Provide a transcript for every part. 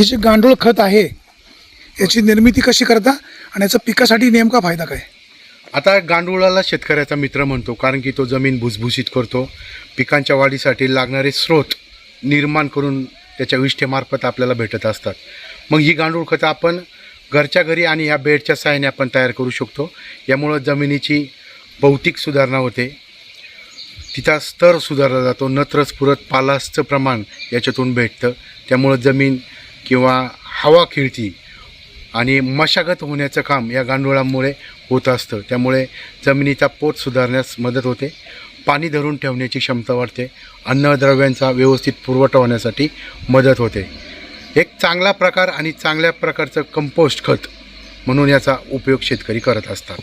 हे जे गांडूळ खत आहे याची निर्मिती कशी करता आणि याचा पिकासाठी नेमका फायदा काय? आता गांडुळाला शेतकऱ्याचा मित्र म्हणतो कारण की तो जमीन भुसभुशीत करतो. पिकांच्या वाढीसाठी लागणारे स्रोत निर्माण करून त्याच्या विष्ठेमार्फत आपल्याला भेटत असतात. मग ही गांडूळ खतं आपण घरच्या घरी आणि या बेडच्या सहाय्याने आपण तयार करू शकतो. यामुळं जमिनीची भौतिक सुधारणा होते. तिचा स्तर सुधारला जातो नत्र स्फुरत पालासचं प्रमाण याच्यातून भेटतं. त्यामुळं जमीन किंवा हवा खिळती आणि मशागत होण्याचं काम या गांडुळामुळे होत असतं. त्यामुळे जमिनीचा पोत सुधारण्यास मदत होते. पाणी धरून ठेवण्याची क्षमता वाढते. अन्नद्रव्यांचा व्यवस्थित पुरवठा होण्यासाठी मदत होते. एक चांगला प्रकार आणि चांगल्या प्रकारचं कंपोस्ट खत म्हणून याचा उपयोग शेतकरी करत असतात.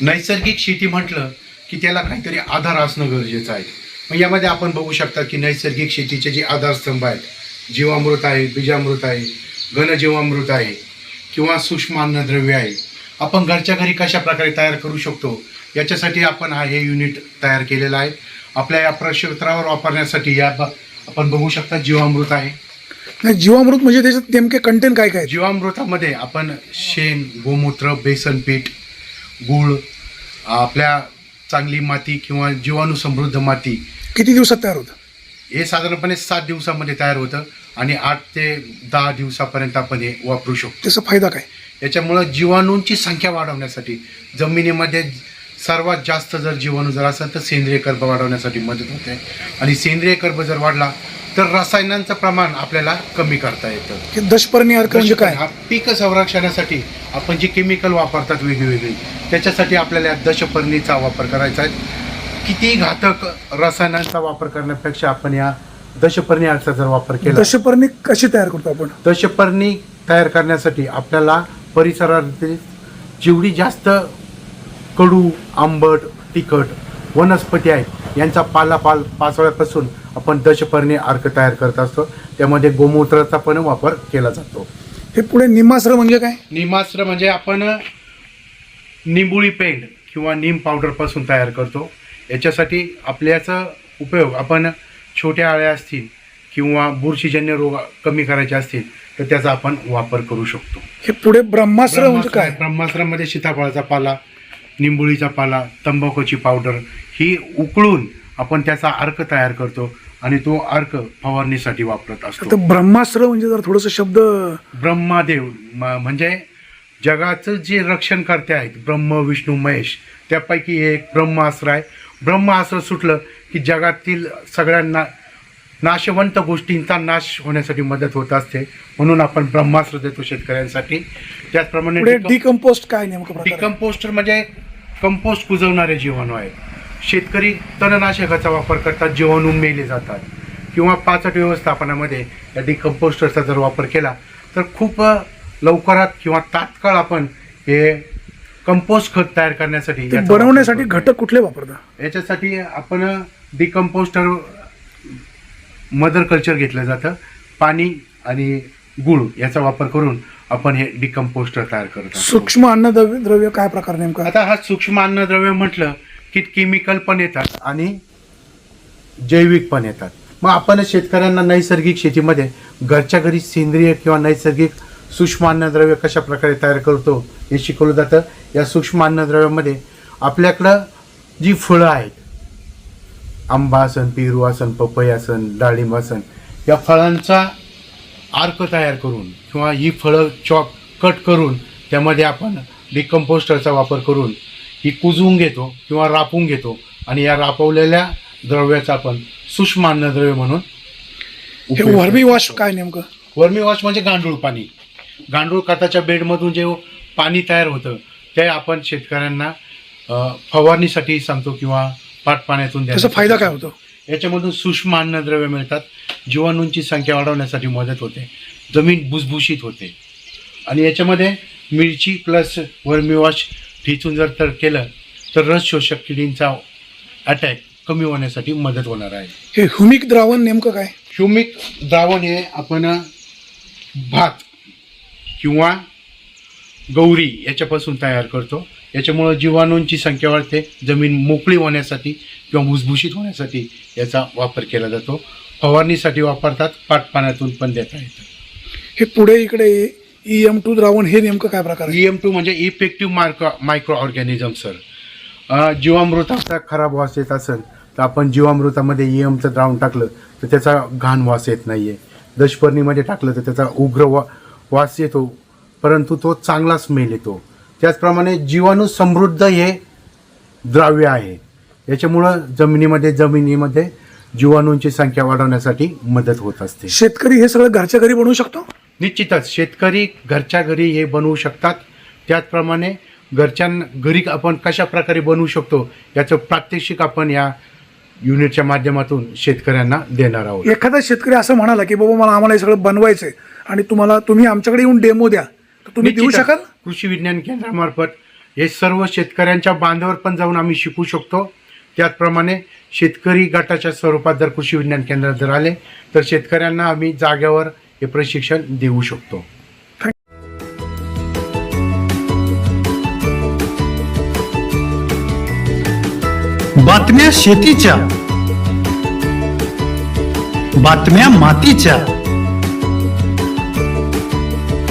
नैसर्गिक शेती म्हटलं की त्याला काहीतरी आधार असणं गरजेचं आहे. मग यामध्ये आपण बघू शकता की नैसर्गिक शेतीचे जे आधारस्तंभ आहेत जीवामृत आहे बीजामृत आहे घनजीवामृत आहे किंवा सूक्ष्म अन्नद्रव्य आहे. आपण घरच्या घरी कशा प्रकारे तयार करू शकतो? याच्यासाठी आपण हा हे युनिट तयार केलेलं आहे. आपल्या या प्रक्षेत्रावर वापरण्यासाठी या आपण बघू शकता जीवामृत आहे. नाही जीवामृत म्हणजे त्याच्यात नेमके कंटेंट काय काय? जीवामृतामध्ये आपण शेण गोमूत्र बेसन पीठ गूळ आपल्या चांगली माती किंवा जीवाणू समृद्ध माती किती दिवसात तयार होतं? हे साधारणपणे सात दिवसामध्ये तयार होतं. आणि आठ ते दहा दिवसापर्यंत आपण हे वापरू शकतो. त्याचा फायदा काय? याच्यामुळं जीवाणूंची संख्या वाढवण्यासाठी जमिनीमध्ये सर्वात जास्त जर जीवाणू जर असेल तर सेंद्रिय कर्ब वाढवण्यासाठी मदत होते. आणि सेंद्रिय कर्ब जर वाढला तर रसायनांचं प्रमाण आपल्याला कमी करता येतं. हे दशपर्णी म्हणजे काय? हा पीक संरक्षणासाठी आपण जी केमिकल वापरतात वेगळी त्याच्यासाठी आपल्याला या दशपर्णीचा वापर करायचा आहे. किती घातक रसायनांचा वापर करण्यापेक्षा आपण या दशपर्णी अर्चा जर वापर केला. दशपर्णी कशी तयार करतो आपण? दशपर्णी तयार करण्यासाठी आपल्याला परिसरातील जेवढी जास्त कडू आंबट तिखट वनस्पती आहेत यांचा पालापाल पाचोळ्यापासून आपण दशपर्णी अर्क तयार करत असतो. त्यामध्ये गोमूत्राचा पण वापर केला जातो. हे पुढे निमास्त्र म्हणजे काय? निमास्त्र म्हणजे आपण निंबुळी पेंड किंवा नीम पावडरपासून तयार करतो. याच्यासाठी आपल्याचा उपयोग आपण छोट्या आळ्या असतील किंवा बुरशीजन्य रोग कमी करायचे असतील तर त्याचा आपण वापर करू शकतो. हे पुढे ब्रह्मास्त्र म्हणजे काय? ब्रह्मास्त्रामध्ये सीताफळाचा पाला निंबुळीचा पाला तंबाखूची पावडर ही उकळून आपण त्याचा अर्क तयार करतो आणि तो अर्क फवारणीसाठी वापरत असतो. तर ब्रह्मास्त्र म्हणजे जर थोडस शब्द ब्रह्मादेव म्हणजे जगाचं जे रक्षण करते आहेत ब्रह्म विष्णू महेश त्यापैकी हे एक ब्रह्मास्त्र आहे. ब्रह्मास्त्र सुटलं की जगातील सगळ्यांना नाशवंत गोष्टींचा नाश होण्यासाठी मदत होत असते. म्हणून आपण ब्रह्मास्त्र देतो शेतकऱ्यांसाठी. त्याचप्रमाणे डिकम्पोस्ट काय नेमकं? डिकम्पोस्टर म्हणजे कंपोस्ट कुजवणारे जीवाणू आहेत. शेतकरी तणनाशकाचा वापर करतात जीवाणू मेले जातात. किंवा पाचट व्यवस्थापनामध्ये या डिकम्पोस्टरचा जर वापर केला तर खूप लवकरात किंवा तात्काळ आपण हे कंपोस्ट खत तयार करण्यासाठी बनवण्यासाठी. घटक कुठले वापरता? याच्यासाठी आपण डिकम्पोस्टर मदर कल्चर घेतलं जातं. पाणी आणि गुळ याचा वापर करून आपण हे डिकम्पोस्टर तयार करत. सूक्ष्म अन्नद्रव्य द्रव्य काय प्रकार नेमका? आता हा सूक्ष्म अन्नद्रव्य म्हटलं की केमिकल पण येतात आणि जैविक पण येतात. मग आपण शेतकऱ्यांना नैसर्गिक शेतीमध्ये घरच्या घरी सेंद्रिय किंवा नैसर्गिक सूक्ष्म अन्नद्रव्य कशा प्रकारे तयार करतो हे शिकवलं जातं. या सूक्ष्म अन्नद्रव्यामध्ये आपल्याकडं जी फळं आहेत आंबा असन पेरू असन पपई असन डाळिंब असन या फळांचा अर्क तयार करून किंवा ही फळं चॉप कट करून त्यामध्ये आपण डिकम्पोस्टरचा वापर करून ही कुजवून घेतो किंवा रापून घेतो आणि या रापवलेल्या द्रव्याचा आपण सूक्ष्म अन्नद्रव्य म्हणून हे वर्मी. वॉश काय नेमकं वर्मी वॉश म्हणजे गांडूळ पाणी गांडूळ खताच्या बेडमधून जे पाणी तयार होतं ते आपण शेतकऱ्यांना फवारणीसाठी सांगतो किंवा पाटपाण्यातून त्याचा द्यायला फायदा काय. होतो? याच्यामधून सूक्ष्म अन्नद्रव्य मिळतात. जीवाणूंची संख्या वाढवण्यासाठी मदत होते. जमीन भुसभुशीत होते. आणि याच्यामध्ये मिरची प्लस वर्मी वॉश ठेचून जर तर केलं तर रस शोषक किडींचा अटॅक कमी होण्यासाठी मदत होणार आहे. हे ह्युमिक द्रावण नेमकं काय? ह्युमिक द्रावण हे आपण भात किंवा गौरी याच्यापासून तयार करतो. याच्यामुळं जीवाणूंची संख्या वाढते जमीन मोकळी होण्यासाठी किंवा भुसभुशीत होण्यासाठी याचा वापर केला जातो. फवारणीसाठी वापरतात पाटपाण्यातून पण देता येतं. हे पुढे इकडे ई एम टू द्रावण हे नेमकं काय प्रकार आहे? ई एम टू म्हणजे इफेक्टिव्ह मार्को मायक्रो ऑर्गॅनिझम सर जीवामृताचा खराब वास येत असेल तर आपण जीवामृतामध्ये ई एमचं द्रावण टाकलं तर त्याचा घाण वास येत नाही आहे दशपर्णीमध्ये टाकलं तर त्याचा उग्र वा वास येतो परंतु तो चांगला स्मेल येतो. त्याचप्रमाणे जीवाणू समृद्ध हे द्राव्य आहे. याच्यामुळं जमिनीमध्ये जमिनीमध्ये जीवाणूंची संख्या वाढवण्यासाठी मदत होत असते. शेतकरी हे सगळं घरच्या घरी बनवू शकतो? निश्चितच. शेतकरी घरच्या घरी हे बनवू शकतात. त्याचप्रमाणे घरच्या घरी आपण कशा प्रकारे बनवू शकतो याचं प्रात्यक्षिक आपण या युनिटच्या माध्यमातून शेतकऱ्यांना देणार आहोत. एखादा शेतकरी असं म्हणाला की बाबा मला आम्हाला हे सगळं बनवायचंय आणि तुम्हाला तुम्ही आमच्याकडे येऊन डेमो द्या. तुम्ही देऊ शकाल? कृषी विज्ञान केंद्रामार्फत हे सर्व शेतकऱ्यांच्या बांधावर पण जाऊन आम्ही शिकू शकतो. त्याचप्रमाणे शेतकरी गटाच्या स्वरूपात जर कृषी विज्ञान केंद्रात जर आले तर शेतकऱ्यांना आम्ही जाग्यावर हे प्रशिक्षण देऊ शकतो. बातम्या शेतीच्या बातम्या मातीच्या